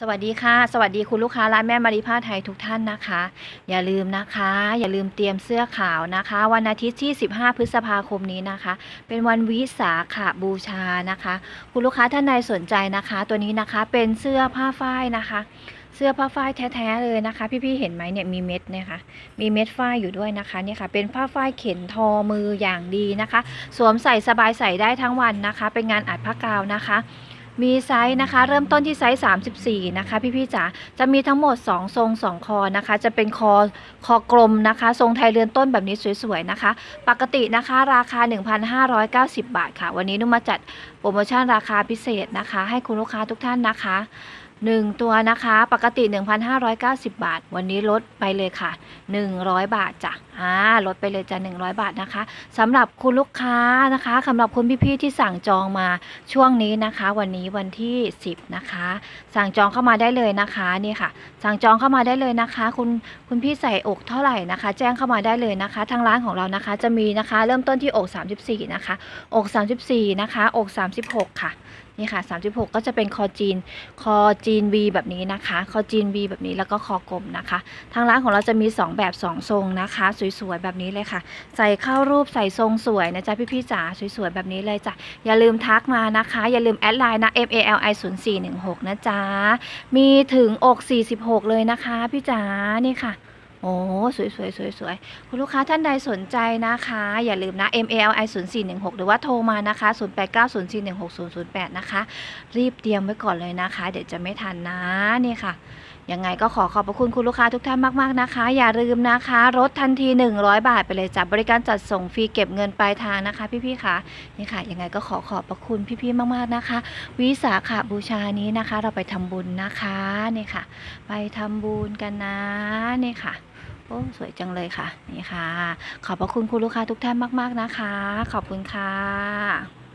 สวัสดีค่ะ สวัสดีคุณลูกค้าร้านแม่มาริผ้าไทยทุกท่านนะคะ อย่าลืมนะคะ อย่าลืมเตรียมเสื้อขาวนะคะ วันอาทิตย์ที่ 15 พฤษภาคมนี้นะคะ เป็นวันวิสาขบูชานะคะ คุณลูกค้าท่านใดสนใจนะคะ ตัวนี้นะคะเป็นเสื้อผ้าฝ้ายนะคะ เสื้อผ้าฝ้ายแท้ๆเลยนะคะ พี่ๆเห็นไหมเนี่ยมีเม็ดนี่ยค่ะมีเม็ดฝ้ายอยู่ด้วยนะคะเนี่ยค่ะ เป็นผ้าฝ้ายเข็นทอมืออย่างดีนะคะ สวมใส่สบายใส่ได้ทั้งวันนะคะ เป็นงานอัดผ้ากาวนะคะ มีไซส์นะคะ เริ่มต้นที่ไซส์ 34 นะคะ พี่ๆจ๋าจะมีทั้งหมด 2 ทรง 2 คอนะคะ จะเป็นคอคอกลมนะคะ ทรงไทยเรือนต้นแบบนี้สวยๆนะคะ ปกตินะคะราคา 1,590 บาทค่ะ วันนี้นุ่มมาจัดโปรโมชั่นราคาพิเศษนะคะ ให้คุณลูกค้าทุกท่านนะคะ1 ตัวนะคะ ปกติ 1,590 บาท วันนี้ลดไปเลยค่ะ 100 บาทจ้ะ อ่าลดไปเลยจ้ะ100 บาทนะคะสำหรับคุณลูกค้านะคะสำหรับคุณพี่ๆที่สั่งจองมาช่วงนี้นะคะ วันนี้วันที่ 10 นะคะ สั่งจองเข้ามาได้เลยนะคะนี่ค่ะ สั่งจองเข้ามาได้เลยนะคะ คุณคุณพี่ใส่อกเท่าไหร่นะคะ แจ้งเข้ามาได้เลยนะคะ ทางร้านของเรานะคะ จะมีนะคะ เริ่มต้นที่อก 34 นะคะ อก 34 นะคะ อก 36 ค่ะนี่ค่ะ 36 ก็จะเป็นคอจีน คอจีน V แบบนี้นะคะ คอจีน V แบบนี้แล้วก็คอกลมนะคะ ทางร้านของเราจะมี 2 แบบ 2 ทรงนะคะสสวยๆแบบนี้เลยค่ะ ใส่เข้ารูปใส่ทรงสวยนะจ๊ะพี่ๆจ๋าสวยๆแบบนี้เลยจ้ะอย่าลืมทักมานะคะ อย่าลืมแอดไลน์นะ M A L I 0 4 1 6นะจ๊ะมีถึงอก 46 เลยนะคะพี่จ๋านี่ค่ะโอ้สวยสวยสวยสวยๆคุณลูกค้าท่านใดสนใจนะคะ อย่าลืมนะ M A L I 0 4 1 6 หรือว่าโทรมานะคะ 0 8 9 0 4 1 6 0 0 8 นะคะ รีบเตรียมไว้ก่อนเลยนะคะ เดี๋ยวจะไม่ทันนะ นี่ค่ะ ยังไงก็ขอขอบพระคุณคุณลูกค้าทุกท่านมาก ๆ นะคะ อย่าลืมนะคะลดทันที 100 บาทไปเลยจ้ะบริการจัดส่งฟรีเก็บเงินปลายทางนะคะ พี่ๆค่ะนี่ค่ะ ยังไงก็ขอขอบพระคุณพี่ๆมาก ๆนะคะ วิสาขบูชานี้นะคะ เราไปทำบุญนะคะนี่ค่ะ ไปทำบุญกันนะนี่ค่ะโอ้สวยจังเลยค่ะ นี่ค่ะ ขอบพระคุณคุณลูกค้าทุกท่านมาก ๆนะคะ ขอบคุณค่ะ